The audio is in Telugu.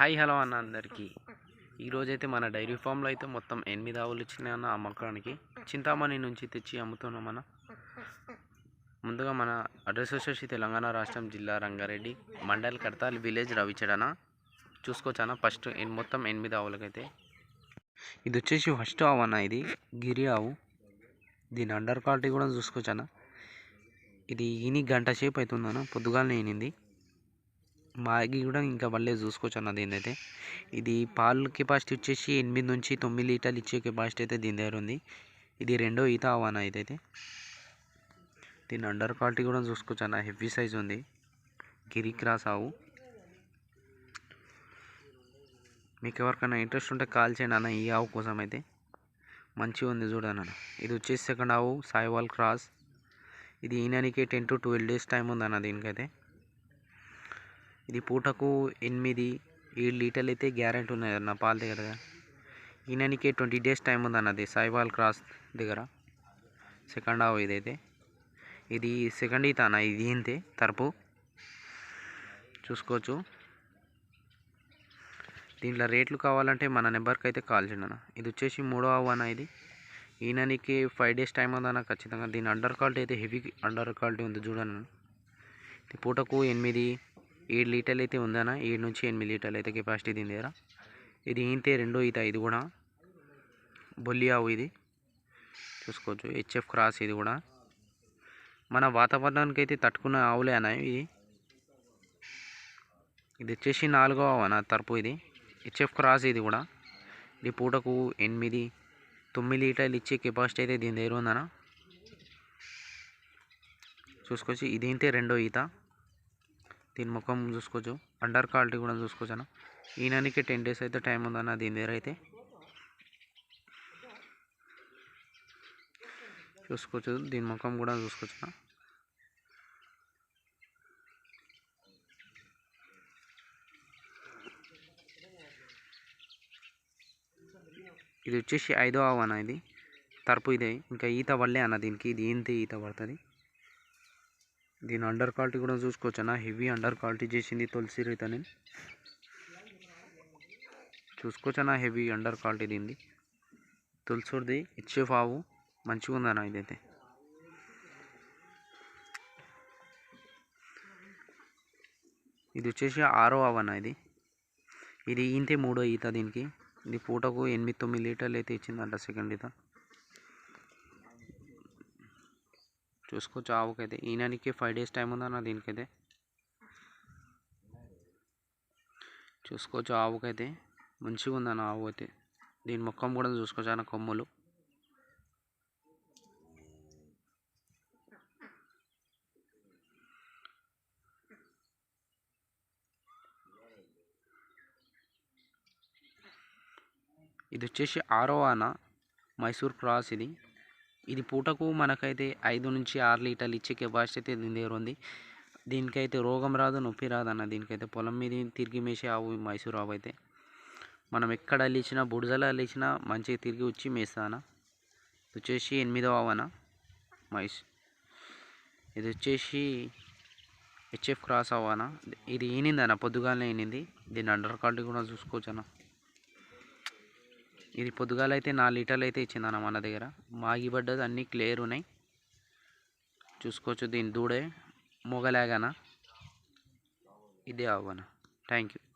హాయ్ హలో అన్న అందరికీ. ఈరోజైతే మన డైరీ ఫామ్లో అయితే మొత్తం ఎనిమిది ఆవులు ఇచ్చినాయి అన్న అమ్మకానికి. చింతామణి నుంచి తెచ్చి అమ్ముతున్నాం అన్న. ముందుగా మన అడ్రస్ వచ్చేసి తెలంగాణ రాష్ట్రం జిల్లా రంగారెడ్డి మండల్ కడతాల్ విలేజ్ రవిచడన చూసుకోవచ్చా ఫస్ట్ మొత్తం ఎనిమిది ఆవులకైతే. ఇది వచ్చేసి ఫస్ట్ ఆవు అన్న ఇది గిరి ఆవు. దీని అండర్ క్వాలిటీ కూడా చూసుకోవచ్చా ఇది ఈని గంట సేపు అవుతుందన్న పొద్దుగాలనే ఈనింది మాగి కూడా ఇంకా వల్లే చూసుకోవచ్చు అన్న దీని అయితే ఇది పాలు కెపాసిటీ వచ్చేసి ఎనిమిది నుంచి తొమ్మిది లీటర్లు ఇచ్చే కెపాసిటీ అయితే దీని దగ్గర ఉంది. ఇది రెండో ఈత అవ్వన ఇదైతే? దీని అండర్ క్వాలిటీ కూడా చూసుకోవచ్చు అన్న హెవీ సైజ్ ఉంది. గిరి క్రాస్ ఆవు. మీకు ఎవరికైనా ఇంట్రెస్ట్ ఉంటే కాల్ చేయండి అన్న ఈ ఆవు కోసం అయితే. మంచిగా ఉంది చూడండి ఇది వచ్చేసి సెకండ్ ఆవు సాయివాల్ క్రాస్. ఇది ఈయనకి ten to twelve days time ఉందన్న దీనికైతే. ఇది పూటకు ఎనిమిది ఏడు లీటర్లు అయితే గ్యారెంటీ ఉన్నాయి అన్న పాల దగ్గర. ఈయనకి ట్వంటీ డేస్ టైం ఉందన్నది సాయివాల్ క్రాస్ దగ్గర. సెకండ్ హావ్ ఇదైతే. ఇది సెకండ్ ఈత అన్న ఇది ఇంతే తరపు. చూసుకోవచ్చు. దీంట్లో రేట్లు కావాలంటే మన నెంబర్కి అయితే కాల్ చేయండి అన్న. ఇది వచ్చేసి మూడో హావ్ అన్న ఇది. ఈయనకి ఫైవ్ డేస్ టైం ఉందన్న ఖచ్చితంగా. దీని అండర్ క్వాలిటీ అయితే హెవీ అండర్ క్వాలిటీ ఉంది చూడండి ఇది పూటకు ఎనిమిది ఏడు లీటర్లు అయితే ఉందన్న ఏడు నుంచి ఎనిమిది లీటర్లు అయితే కెపాసిటీ దీని దగ్గర ఇది ఈంతే రెండో ఈత ఇది కూడా. బొల్లి ఆవు ఇది. చూసుకోవచ్చు. హెచ్ఎఫ్ క్రాస్ ఇది కూడా. మన వాతావరణానికి అయితే తట్టుకున్న ఆవులే అన్న ఇది ఇది వచ్చేసి నాలుగో ఆవు అన్న తరపు ఇది. హెచ్ఎఫ్ క్రాస్ ఇది కూడా. ఇది పూటకు ఎనిమిది తొమ్మిది లీటర్లు ఇచ్చే కెపాసిటీ అయితే దీని దగ్గర ఉందన్న. చూసుకోవచ్చు. ఇది రెండో ఈత. దీని ముఖం చూసుకోవచ్చు అండర్ క్వాలిటీ కూడా చూసుకోవచ్చు అన్న ఈయనకి టెన్ డేస్ అయితే టైం ఉందన్న దీని దగ్గర అయితే? చూసుకోవచ్చు దీని ముఖం కూడా చూసుకోవచ్చు అన్న ఇది వచ్చేసి ఐదో ఆవు అన్న ఇది. తరపు ఇదే. ఇంకా ఈత పడలే అన్న దీనికి. ఇది ఏంటి ఈత పడుతుంది? దీని అండర్ క్వాలిటీ కూడా చూసుకోవచ్చు అన్న హెవీ అండర్ క్వాలిటీ చేసింది తులసి రైతని. చూసుకోవచ్చు హెవీ అండర్ క్వాలిటీ దీనిది తులసిది ఇచ్చే ఆవు. మంచిగా ఉందన్న ఇదైతే. ఇది వచ్చేసి ఆరో అవన్న అన్న ఇది? ఇది ఈతే మూడో ఈత దీనికి. ఇది పూటకు ఎనిమిది తొమ్మిది లీటర్లు అయితే ఇచ్చిందంట సెకండ్ ఈత. చూసుకోవచ్చు ఆవుకైతే ఈయనకి ఫైవ్ డేస్ టైం ఉందన్న దీనికైతే చూసుకోవచ్చు ఆవుకైతే మంచిగా ఉందన్న ఆవు అయితే దీని మొక్కం కూడా చూసుకోవచ్చు అన్న కొమ్ములు ఇది వచ్చేసి ఆరో అన్న మైసూర్ క్రాస్ ఇది ఇది పూటకు మనకైతే ఐదు నుంచి ఆరు లీటర్లు ఇచ్చే కెపాసిటీ అయితే దీని దగ్గర ఉంది. దీనికైతే రోగం రాదు నొప్పి రాదు అన్న దీనికైతే పొలం మీద తిరిగి మేసే ఆవు మైసూరు మైసూర్ ఆవు అయితే. మనం ఎక్కడ అల్లించినా బుడజల అల్లించినా మంచిగా తిరిగి వచ్చి మేస్తాన ఇది వచ్చేసి ఎనిమిదో ఆవన అన్న మైస్ ఇది వచ్చేసి హెచ్ఎఫ్ క్రాస్ అవ్వనా ఇది ఈనిందన్న అన్న ఈనింది. దీని అండర్ క్వాలిటీ కూడా చూసుకోవచ్చు అన్న. ఇది పొద్దుగాల అయితే నాలుగు లీటర్లు అయితే ఇచ్చిందన్న మన దగ్గర. మాగిపడ్డది అన్నీ క్లియర్ ఉన్నాయి. చూసుకోవచ్చు దీని దూడే మొగలాగన? ఇదే అవ్వన? Thank you